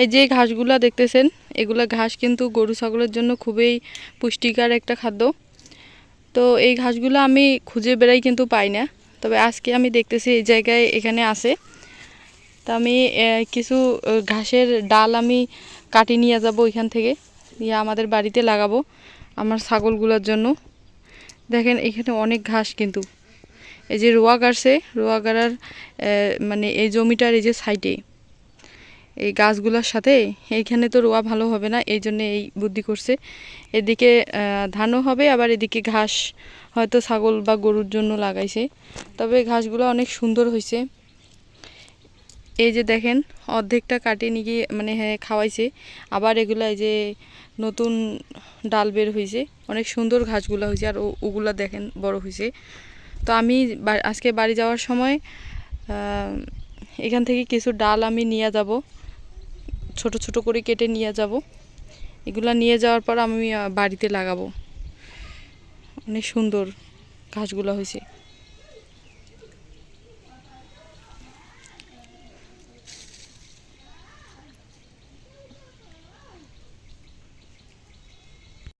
এই যে ঘাসগুলা দেখতেছেন, এগুলো ঘাস কিন্তু গরু ছাগলের জন্য খুবই পুষ্টিকর একটা খাদ্য। তো এই ঘাসগুলো আমি খুঁজে বেড়াই কিন্তু পাই না। তবে আজকে আমি দেখতেছি এই জায়গায় এখানে আছে। তা আমি কিছু ঘাসের ডাল আমি কাটি নিয়ে যাব ওইখান থেকে। নিয়ে আমাদের বাড়িতে লাগাবো আমার ছাগলগুলোর জন্য। দেখেন এখানে অনেক ঘাস কিন্তু। এই যে রোয়া গাড়ছে রোয়া গাড়ার মানে এই জমিটার এই যে সাইডে। এই গাছগুলোর সাথে, এইখানে তো রোয়া ভালো হবে না, এই জন্য এই বুদ্ধি করছে। এদিকে ধানও হবে, আবার এদিকে ঘাস হয়তো ছাগল বা গরুর জন্য লাগাইছে। তবে ঘাসগুলো অনেক সুন্দর হয়েছে এই যে দেখেন, অর্ধেকটা কাটিয়ে নিয়ে গিয়ে মানে হ্যাঁ খাওয়াইছে। আবার এগুলা এই যে নতুন ডাল বের হয়েছে অনেক সুন্দর ঘাসগুলো হয়েছে আর ওগুলা দেখেন বড় হয়েছে তো আমি আজকে বাড়ি যাওয়ার সময় এখান থেকে কিছু ডাল আমি নিয়ে যাব। ছোট ছোট করে কেটে নিয়ে যাব। এগুলা নিয়ে যাওয়ার পর আমি বাড়িতে লাগাবো। অনেক সুন্দর ঘাসগুলো হয়েছে।